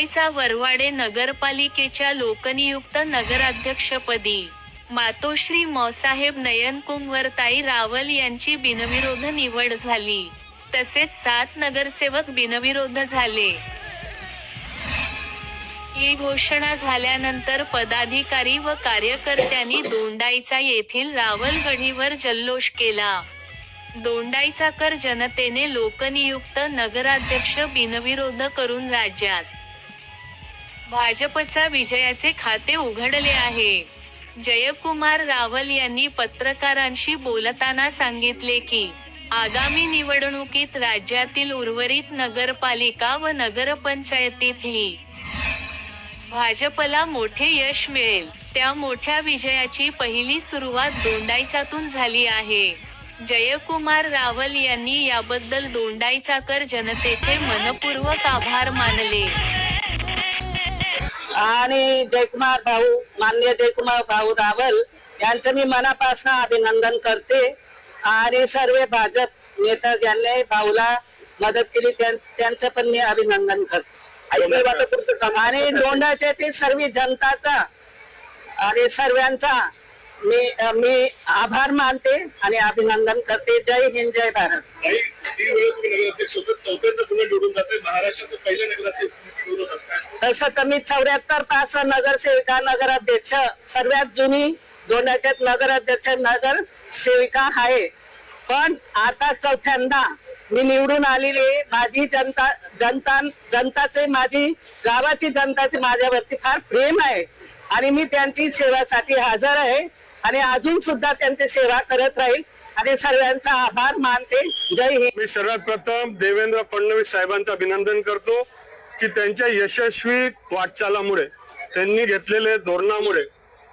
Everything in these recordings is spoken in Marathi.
करायचा वरवाडे नगरपालिकेच्या लोकनियुक्त नगराध्यक्षपदी. मातोश्री मौसाहेब नयन कुंवरताई रावल यांची बिनविरोध निवड झाली. तसेच सात नगरसेवक बिनविरोध झाले. ही घोषणा झाल्यानंतर पदाधिकारी व कार्यकर्त्यांनी दोंडाईचा येथील रावलगढीवर जल्लोष केला. दोंडाईचाकर जनतेने लोकनियुक्त नगराध्यक्ष बिनविरोध करून राज्यात भाजपचा विजयाचे खाते उघडले आहे. जयकुमार रावल यांनी पत्रकारांशी बोलताना सांगितले की आगामी निवडणुकीत राज्यातील उर्वरित नगरपालिका व नगरपंचायतीतही भाजपला मोठे यश मिळेल. त्या मोठ्या विजयाची पहिली सुरुवात दोंडाईचातून झाली आहे. जयकुमार रावल यांनी याबद्दल दोंडाईचाकर जनतेचे मनपूर्वक आभार मानले. आणि जयकुमार भाऊ मान्य जयकुमार भाऊ रावल यांचं मी मनापासून अभिनंदन करते. आणि सर्व भाजप नेता ज्यांनी भाऊला मदत केली त्यां- त्यांचं पण मी अभिनंदन करते. आणि लोंढाच्या ते सर्व जनताचा आणि सर्वांचा मी मी आभार मानते आणि अभिनंदन करते. जय हिंद जय भारत. महाराष्ट्रात पहिल्या तसं तर मी चौऱ्याहत्तर पास नगरसेविका नगराध्यक्ष सर्वात जुनी दोंडाच्यात नगराध्यक्ष नगर सेविका आहे. पण आता चौथ्यांदा मी निवडून आलेली माझी जनता जनता जनताचे माझी गावाची जनताचे माझ्यावरती फार प्रेम आहे. आणि मी त्यांची सेवासाठी हजर आहे. आणि अजून सुद्धा त्यांची सेवा करत राहील. आणि सर्वांचा आभार मानते. जय हिंद. मी सर्वात प्रथम देवेंद्र फडणवीस साहेबांचं अभिनंदन करतो. की त्यांच्या यशस्वी वाटचालामुळे त्यांनी घेतलेले धोरणामुळे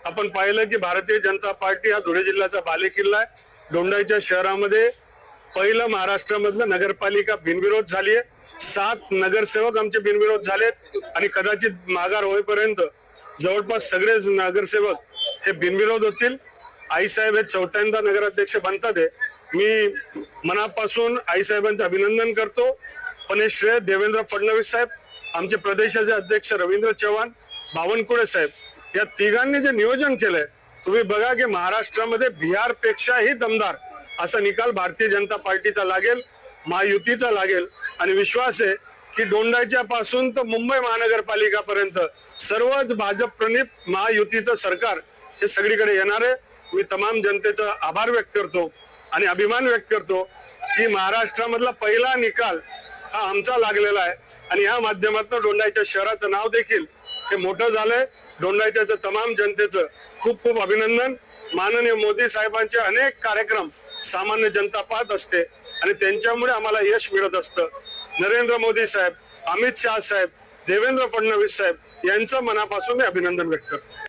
आपण पाहिलं की भारतीय जनता पार्टी हा धुळे जिल्ह्याचा बालेकिल्ला आहे. डोंडाईच्या शहरामध्ये पहिलं महाराष्ट्रामधलं नगरपालिका बिनविरोध झाली आहे. सात नगरसेवक आमचे बिनविरोध झालेत आणि कदाचित माघार होईपर्यंत जवळपास सगळेच नगरसेवक हे बिनविरोध होतील. आईसाहेब हे चौथ्यांदा नगराध्यक्ष बनतात आहे मी मनापासून आईसाहेबांचं अभिनंदन करतो. पण हे श्रेय देवेंद्र फडणवीस साहेब आमचे प्रदेशाचे अध्यक्ष रवींद्र चव्हाण बावनकुळे साहेब या तिघांनी जे नियोजन केलंय तुम्ही बघा की महाराष्ट्रामध्ये बिहार पेक्षाही दमदार असा निकाल भारतीय जनता पार्टीचा लागेल महायुतीचा लागेल. आणि विश्वास आहे की डोंडाच्या पासून तर मुंबई महानगरपालिकापर्यंत सर्वच भाजप प्रणित महायुतीचं सरकार हे सगळीकडे येणार आहे. मी तमाम जनतेचा आभार व्यक्त करतो आणि अभिमान व्यक्त करतो की महाराष्ट्रामधला पहिला निकाल हा आमचा लागलेला आहे. आणि या माध्यमातून डोंडाईच्या शहराचं नाव देखील हे मोठं झालंय. डोंडाईच्या तमाम जनतेचं खूप खूप अभिनंदन. माननीय मोदी साहेबांचे अनेक कार्यक्रम सामान्य जनता पाहत असते आणि त्यांच्यामुळे आम्हाला यश मिळत असतं. नरेंद्र मोदी साहेब अमित शहा साहेब देवेंद्र फडणवीस साहेब यांचं मनापासून मी अभिनंदन व्यक्त करतो.